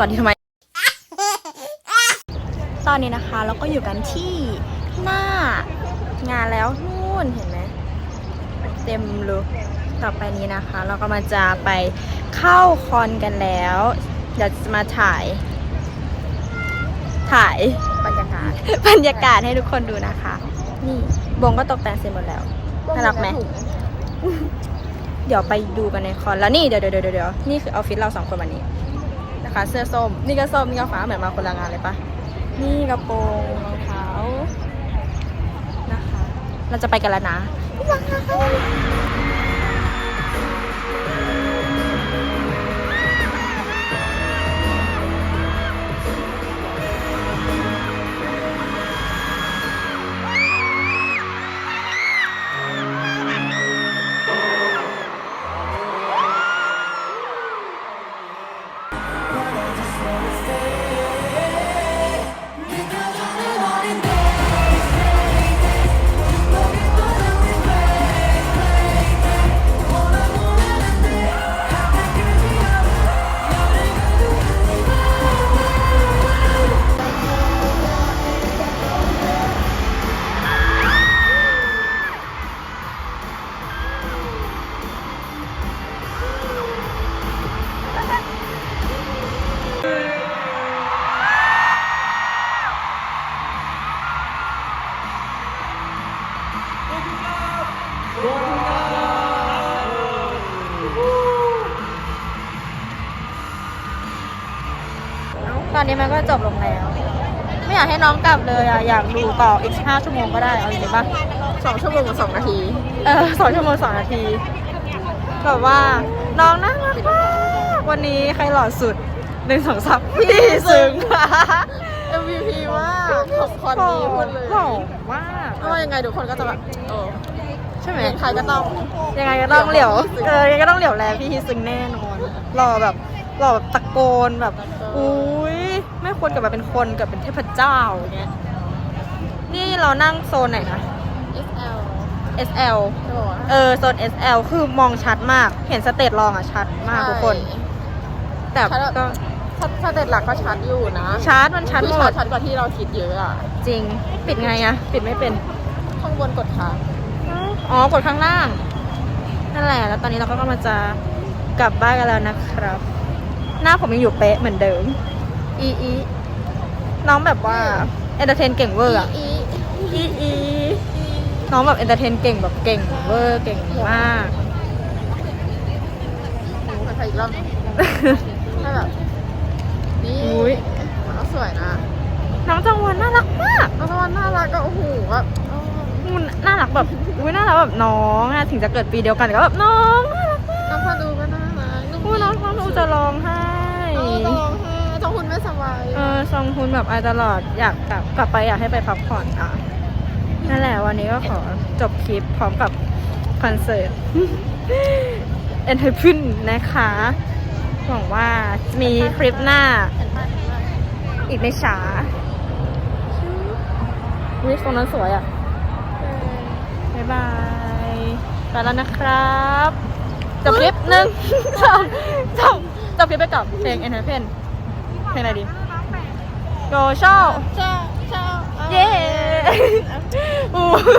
วัสดีทำไม ตอนนี้นะคะเราก็อยู่กันที่หน้างานแล้วนู่นเห็นไหมเต็มเลยต่อไปนี้นะคะ เราก็มาจะไปเข้าคอนกันแล้วเดี๋ยวจะมาถ่าย ถ่ายบรรยากาศบรรยากาศให้ทุกคนดูนะคะ นี่บงก็ตกแต่งเสร็จหมดแล้วน่ารักไหมเดี๋ยวไปดูกันในคอนแล้วนี่เดี๋ยวเดี๋ยวเดี๋ยวเดี๋ยวนี่คือออฟฟิศเราสองคนวันนี้ นะคะ เสื้อส้ม นี่ก็ส้ม นี่ก็ฟ้าเหมือนมาคนละงานเลยปะนี่กระโปรงรองเท้านะคะ เราจะไปกันแล้วนะ อนนี้มันก็จบลงแล้ว ไม่อยากให้น้องกลับเลยอะอยากดูต่ออีกห้าชั่วโมงก็ได้เอาจริงๆปะสองชั่วโมงกับสองนาที เออสองชั่วโมงสองนาทีแบบว่าน้องน่ารักมากวันนี้ใครหล่อสุดหนึ่งสองสามพี่ซึ้ง MVP มากของคอนนี้พูดเลยหล่อมากไม่ว่ายังไงทุกคนก็จะแบบโอ้ใช่ไหมเมืองไทยก็ต้องยังไงก็ต้องเหลียวเหลียวเออยังไงก็ต้องเหลียวแลพี่ฮิซึงแน่นอนหล่อแบบหล่อแบบตะโกนแบบตะโกนอุ้ย ไม่ควรกับแบบเป็นคนกับเป็นเทพเจ้าอย่างเงี้ยนี่เรานั่งโซนไหนนะ SL SL จะบอกว่าเออโซน SL คือมองชัดมาก เห็นสเตจรองอะชัดมากทุกคน แต่ชัดแบบก็ถ้าถ้าเด็ดหลักก็ชัดอยู่นะชัดมันชัดคือหมชัดดชัดกว่าที่เราคิดเยอะอะจริงปิดไงอะปิดไม่เป็น ข้างบนกดค้างอ๋อกดข้างล่างนั่นแหละ แล้วตอนนี้เราก็กำลังจะกลับบ้านกันแล้วนะครับ หน้าผมยังอยู่เป๊ะเหมือนเดิม อีอีน้องแบบว่าเอนเตอร์เทนเก่งเวอร์อะอีอีอีน้องแบบเอนเตอร์เทนเก่งแบบเก่งเวอร์เก่งมากโอ้โหใครอีกรอบถ้าแบบนี่อุ๊ยน้องสวยนะ น้องจังหวันน่ารักมากน้องตะวันน่ารักก็โอ้โหแบบเออมันน่ารักแบบอุ้ยน่ารักแบบน้องอะถึงจะเกิดปีเดียวกันแต่ก็แบบน้องน่ารักมากน้องพาดูก็น่ารักอุ้ยน้องน้องดูจะร้องไห้น้องจะร้อง สบายเออซองฮุนแบบไอตลอดอยากกลับกลับไปอยากให้ไปพักผ่อนอะนั่นแหละวันนี้ก็ขอจบคลิปพร้อมกับคอนเสิร์ตเอ็นเทอร์พินนะคะหวังว่ามีคลิปหน้า อีกในช้าวิตรงนั้นสวยอะ บ๊ายบาย ไปแล้วนะครับจบคลิปหนึ่งสองจบจบคลิปไปกับเพลง e n t e r p a i n เพลงอะไรดี Go Show เจ้าเจ้าเย้อู้อู้